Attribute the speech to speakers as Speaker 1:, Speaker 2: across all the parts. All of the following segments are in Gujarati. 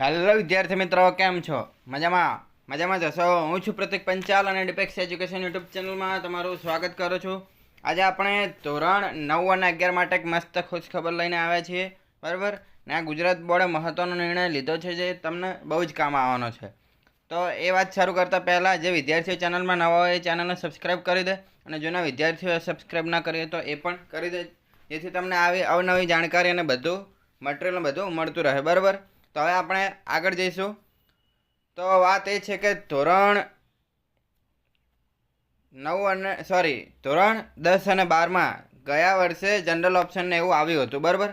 Speaker 1: હેલો વિદ્યાર્થી મિત્રો, કેમ છો? મજામાં? મજામાં જશો હું છું પ્રતિક પંચાલ અને ડિપેક્સ એજ્યુકેશન યુટ્યુબ ચેનલમાં તમારું સ્વાગત કરું છું. આજે આપણે ધોરણ નવ અને અગિયાર માટે એક મસ્ત ખુશ ખબર લઈને આવ્યા છીએ, બરાબર? ને આ ગુજરાત બોર્ડે મહત્ત્વનો નિર્ણય લીધો છે જે તમને બહુ જ કામ આવવાનો છે. તો એ વાત શરૂ કરતાં પહેલાં, જે વિદ્યાર્થીઓ ચેનલમાં નવા હોય એ ચેનલને સબસ્ક્રાઈબ કરી દે અને જૂના વિદ્યાર્થીઓએ સબસ્ક્રાઈબ ના કરીએ તો એ પણ કરી દે, જેથી તમને આવી અવનવી જાણકારી અને બધું મટીરિયલ બધું મળતું રહે, બરાબર? તો હવે આપણે આગળ જઈશું. તો વાત એ છે કે ધોરણ નવ અને સોરી ધોરણ દસ અને બારમાં ગયા વર્ષે જનરલ ઓપ્શનને એવું આવ્યું હતું, બરાબર?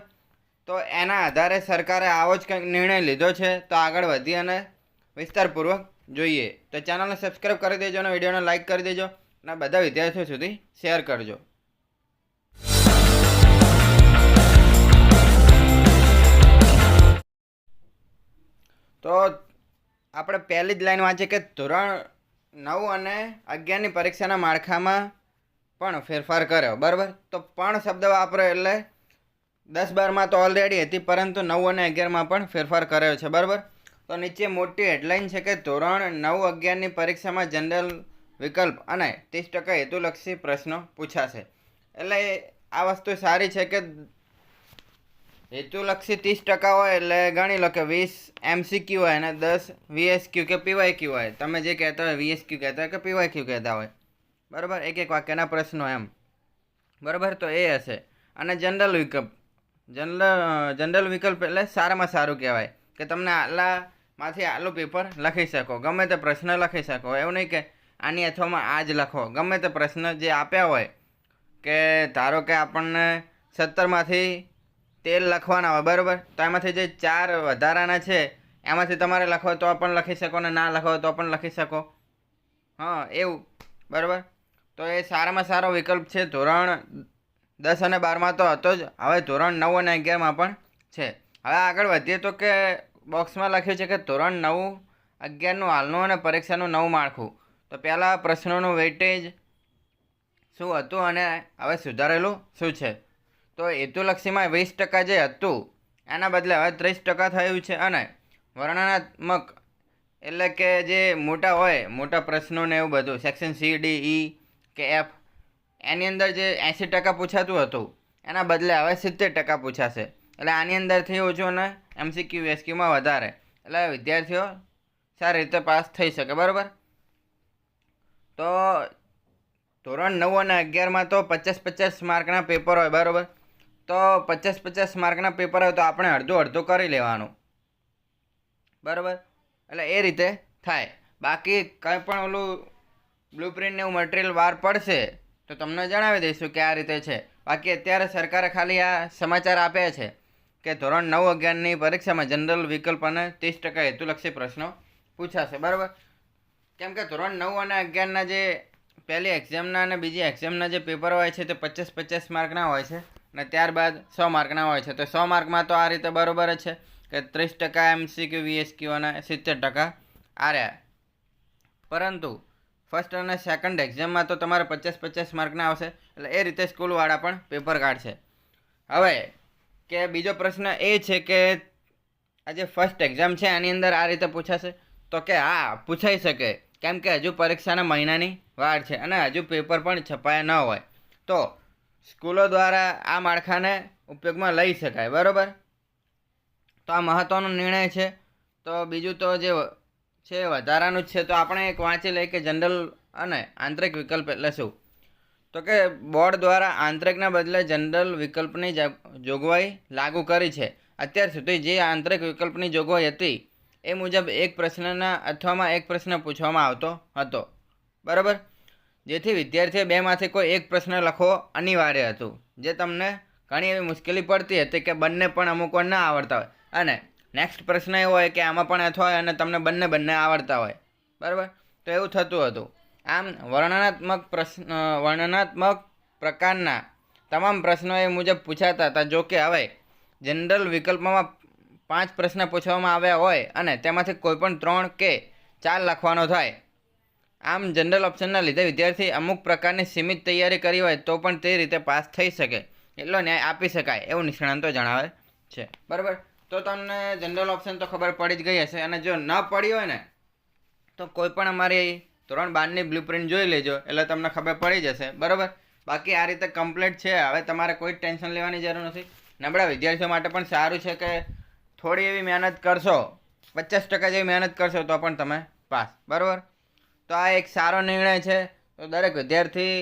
Speaker 1: તો એના આધારે સરકારે આવો જ કંઈક નિર્ણય લીધો છે, તો આગળ વધી અને વિસ્તારપૂર્વક જોઈએ. તો ચેનલને સબસ્ક્રાઈબ કરી દેજો અને વિડીયોને લાઇક કરી દેજો. અને બધા વિદ્યાર્થીઓ સુધી શેર કરજો. આપણે પહેલી જ લાઈન વાંચીએ કે ધોરણ નવ અને અગિયારની પરીક્ષાના માળખામાં પણ ફેરફાર કર્યો, બરાબર? તો પણ શબ્દ વાપરો એટલે દસ બારમાં તો ઓલરેડી હતી, પરંતુ નવ અને અગિયારમાં પણ ફેરફાર કર્યો છે, બરાબર? તો નીચે મોટી હેડલાઇન છે કે ધોરણ નવ અગિયારની પરીક્ષામાં જનરલ વિકલ્પ અને ત્રીસ ટકા હેતુલક્ષી પ્રશ્નો પૂછાશે. એટલે આ વસ્તુ સારી છે કે હેતુલક્ષી ત્રીસ ટકા હોય એટલે ગણી લો કે વીસ એમસીક્યુ હોય અને દસ વીએસક્યુ કે પીવાયક્યુ હોય. તમે જે કહેતા હોય વીએસક્યુ કહેતા હોય કે પીવાયક્યુ કહેતા હોય. બરાબર? એક એક વાક્યના પ્રશ્નો એમ. બરાબર? તો એ હશે. અને જનરલ વિકલ્પ. જનરલ જનરલ વિકલ્પ એટલે સારામાં સારું કહેવાય. કે તમને આટલામાંથી આટલું પેપર લખી શકો. ગમે તે પ્રશ્ન લખી શકો. એવું નહીં કે આની અથવામાં આ જ લખો. ગમે તે પ્રશ્ન જે આપ્યા હોય કે ધારો કે આપણને સત્તરમાંથી તેલ લખવાના હોય, બરાબર? તો એમાંથી જે ચાર વધારાના છે, એમાંથી તમારે લખો તો પણ લખી શકો ને ના લખો તો પણ લખી શકો. હા, એવું. બરાબર? તો એ સારામાં સારો વિકલ્પ છે, ધોરણ દસ અને બારમાં તો હતો જ. હવે ધોરણ નવ અને અગિયારમાં પણ છે. હવે આગળ વધીએ તો કે બોક્સમાં લખ્યું છે કે ધોરણ નવ, અગિયારનું હાલનું અને પરીક્ષાનું નવું માળખું. તો પહેલાં પ્રશ્નોનું વેઇટેજ શું હતું અને હવે સુધારેલું શું છે? તો હેતુલક્ષીમાં વીસ ટકા જે હતું, એના બદલે હવે ત્રીસ ટકા થયું છે અને વર્ણનાત્મક એટલે કે જે મોટા હોય, મોટા પ્રશ્નોને એવું બધું સેક્શન સી ડી ઈ કે એફ એની અંદર જે એંસી ટકા પૂછાતું હતું, એના બદલે હવે સિત્તેર ટકા પૂછાશે. એટલે આની અંદરથી ઓછું અને એમસીક્યુ એસક્યુમાં વધારે. એટલે વિદ્યાર્થીઓ સારી રીતે પાસ થઈ શકે, બરાબર? તો ધોરણ નવ અને અગિયારમાં તો પચાસ પચાસ માર્કના પેપર હોય, બરાબર? તો પચાસ પચાસ માર્કના પેપર હોય તો આપણે અડધું અડધું કરી લેવાનું. બરાબર? એટલે એ રીતે થાય. બાકી કંઈ પણ ઓલું બ્લુપ્રિન્ટ એવું મટીરિયલ બહાર પડશે તો તમને જણાવી દઈશું કે આ રીતે છે. બાકી અત્યારે સરકારે ખાલી આ સમાચાર આપ્યા છે કે ધોરણ નવ અગિયારની પરીક્ષામાં જનરલ વિકલ્પ અને ત્રીસ ટકા હેતુલક્ષી પ્રશ્નો પૂછાશે. બરાબર? કેમ કે ધોરણ નવ અને અગિયારના જે પહેલી એક્ઝામના અને બીજી એક્ઝામના જે પેપર હોય છે તે પચાસ પચાસ માર્કના હોય છે. અને ત્યારબાદ સો માર્કના હોય છે. તો સો માર્કમાં તો આ રીતે બરાબર જ છે કે ત્રીસ ટકા એમસીક્યુ, વીએસક્યુ અને સિત્તેર ટકા આ પરંતુ ફર્સ્ટ અને સેકન્ડ એક્ઝામમાં તો તમારે પચાસ પચાસ માર્કના આવશે. એટલે એ રીતે સ્કૂલવાળા પણ પેપર કાઢશે. હવે કે બીજો પ્રશ્ન એ છે કે આ જે ફર્સ્ટ એક્ઝામ છે આની અંદર આ રીતે પૂછાશે? તો કે હા, પૂછાઈ શકે. કેમ કે હજુ પરીક્ષાના મહિનાની વાર છે અને હજુ પેપર પણ છપાયા ન હોય. તો સ્કૂલો દ્વારા આ માળખાને ઉપયોગમાં લઈ શકાય, બરાબર? તો આ મહત્ત્વનો નિર્ણય છે. તો બીજું તો જે છે વધારાનું જ છે, તો આપણે એક વાંચી લઈએ કે જનરલ અને આંતરિક વિકલ્પ એટલે શું? તો કે બોર્ડ દ્વારા આંતરિકના બદલે જનરલ વિકલ્પની જોગવાઈ લાગુ કરી છે. અત્યાર સુધી જે આંતરિક વિકલ્પની જોગવાઈ હતી, એ મુજબ એક પ્રશ્નના, અથવામાં એક પ્રશ્ન પૂછવામાં આવતો હતો. બરાબર? જેથી વિદ્યાર્થીએ બેમાંથી કોઈ એક પ્રશ્ન લખવો અનિવાર્ય હતું. જે તમને ઘણી એવી મુશ્કેલી પડતી હતી કે બંને પણ અમુક વાર ના આવડતા હોય. અને નેક્સ્ટ પ્રશ્ન એવો હોય કે આમાં પણ અથવા અને તમને બંને બંને આવડતા હોય. બરાબર? તો એવું થતું હતું. આમ વર્ણનાત્મક પ્રશ્ન વર્ણનાત્મક પ્રકારના તમામ પ્રશ્નો એ મુજબ પૂછાતા હતા. જો કે હવે જનરલ વિકલ્પમાં પાંચ પ્રશ્ન પૂછવામાં આવ્યા હોય અને તેમાંથી કોઈ પણ ત્રણ કે ચાર લખવાનો થાય. આમ જનરલ ઓપ્શનના લીધે વિદ્યાર્થી અમુક પ્રકારની સીમિત તૈયારી કરી હોય તો પણ તે રીતે પાસ થઈ શકે. એટલો ન્યાય આપી શકાય એવું નિષ્ણાંતો જણાવે છે. બરાબર? તો તમને જનરલ ઓપ્શન તો ખબર પડી જ ગઈ હશે. અને જો ન પડી હોય ને, તો કોઈ પણ અમારી ધોરણ બારની બ્લુપ્રિન્ટ જોઈ લેજો. એટલે તમને ખબર પડી જશે. બરાબર? બાકી આ રીતે કમ્પ્લીટ છે. હવે તમારે કોઈ ટેન્શન લેવાની જરૂર નથી. નબળા વિદ્યાર્થીઓ માટે પણ સારું છે કે થોડી એવી મહેનત કરશો, પચાસ ટકા જેવી મહેનત કરશો તો પણ તમે પાસ. બરાબર? તો આ એક સારો નિર્ણય છે. તો દરેક વિદ્યાર્થી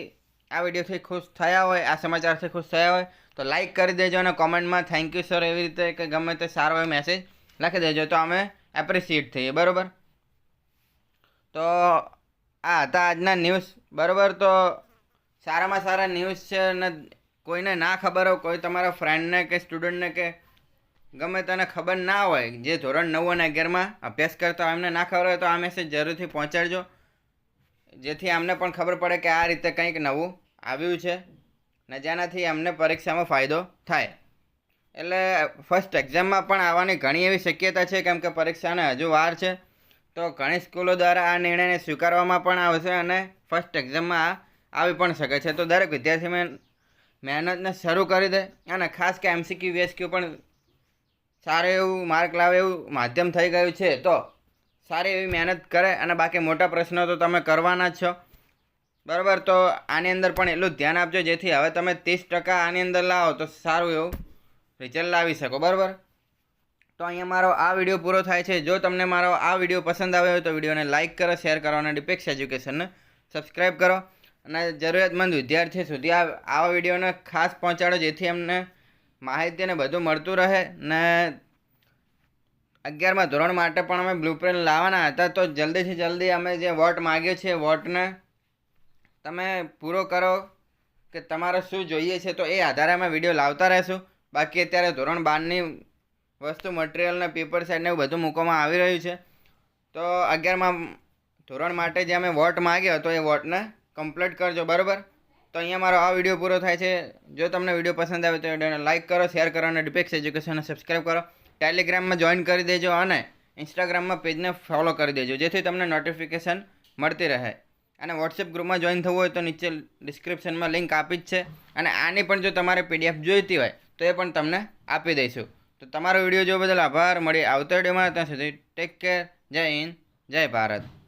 Speaker 1: આ વિડીયોથી ખુશ થયા હોય, આ સમાચારથી ખુશ થયા હોય, તો લાઈક કરી દેજો અને કોમેન્ટમાં થેન્ક યુ સર એવી રીતે કે ગમે તે સારો એ મેસેજ લખી દેજો. તો અમે એપ્રિશિએટ થઈએ, બરાબર? તો આ હતા આજના ન્યૂઝ બરાબર? તો સારામાં સારા ન્યૂઝ છે અને કોઈને ના ખબર હોય, કોઈ તમારા ફ્રેન્ડને કે સ્ટુડન્ટને કે ગમે તેને ખબર ના હોય, જે ધોરણ નવ અને અગિયારમાં અભ્યાસ કરતા હોય એમને ના ખબર હોય તો આ મેસેજ જરૂરથી પહોંચાડજો. જેથી અમને પણ ખબર પડે કે આ રીતે કંઈક નવું આવ્યું છે ને જેનાથી અમને પરીક્ષામાં ફાયદો થાય. એટલે ફર્સ્ટ એક્ઝામમાં પણ આવવાની ઘણી એવી શક્યતા છે, કેમ કે પરીક્ષાને હજુ વાર છે. તો ઘણી સ્કૂલો દ્વારા આ નિર્ણયને સ્વીકારવામાં પણ આવશે અને ફર્સ્ટ એક્ઝામમાં આ આવી પણ શકે છે. તો દરેક વિદ્યાર્થી મહેનતને શરૂ કરી દે અને ખાસ કે એમસીક્યુ વીએસક્યુ પણ સારું એવું માર્ક લાવે એવું માધ્યમ થઈ ગયું છે, તો સારી એવી મહેનત કરે અને બાકી મોટા પ્રશ્નો તો તમે કરવાના જ છો. બરાબર, તો આની અંદર પણ એટલું ધ્યાન આપજો, જેથી હવે તમે ત્રીસ ટકા આની અંદર લાવો તો સારું એવું રિઝલ્ટ લાવી શકો, બરાબર? તો અહીંયા મારો આ વીડિયો પૂરો થાય છે. જો તમને મારો આ વીડિયો પસંદ આવ્યો હોય તો વિડીયોને લાઇક કરો, શેર કરો અને ડિપેક્સ એજ્યુકેશનને સબસ્ક્રાઈબ કરો. અને જરૂરિયાતમંદ વિદ્યાર્થી સુધી આ આવા વિડીયોને ખાસ પહોંચાડો, જેથી એમને માહિતી અને બધું મળતું રહે ને અગિયારમાં ધોરણ માટે પણ અમે બ્લુપ્રિન્ટ લાવવાના હતા, તો જલ્દીથી જલ્દી અમે જે વોટ માગ્યો છે વોટને તમે પૂરો કરો કે તમારે શું જોઈએ છે તો એ આધારે અમે વીડિયો લાવતા રહેશું. બાકી અત્યારે ધોરણ બારની વસ્તુ મટીરિયલને પેપર સેટ એવું બધું મૂકવામાં આવી રહ્યું છે. તો અગિયારમાં ધોરણ માટે જે અમે વોટ માગ્યો તો એ વોટને કમ્પ્લીટ કરજો, બરાબર? તો અહીંયા મારો આ વીડિયો પૂરો થાય છે. જો તમને વીડિયો પસંદ આવે તો વિડીયોને લાઇક કરો શેર કરો અને ડિપેક્સ એજ્યુકેશનને સબસ્ક્રાઈબ કરો. ટેલિગ્રામમાં જોઈન કરી દેજો અને ઇન્સ્ટાગ્રામમાં પેજને ફોલો કરી દેજો, જેથી તમને નોટિફિકેશન મળતી રહે. અને વોટ્સએપ ગ્રુપમાં જોઈન થવું હોય તો નીચે ડિસ્ક્રિપ્શનમાં લિંક આપી જ છે. અને આની પણ જો તમારે પીડીએફ જોઈતી હોય, તો એ પણ તમને આપી દઈશું. તો તમારો વીડિયો જોવા બદલ આભાર. મળી આવતા વિડીયોમાં. ત્યાં સુધી ટેક કેર જય હિન્દ. જય ભારત.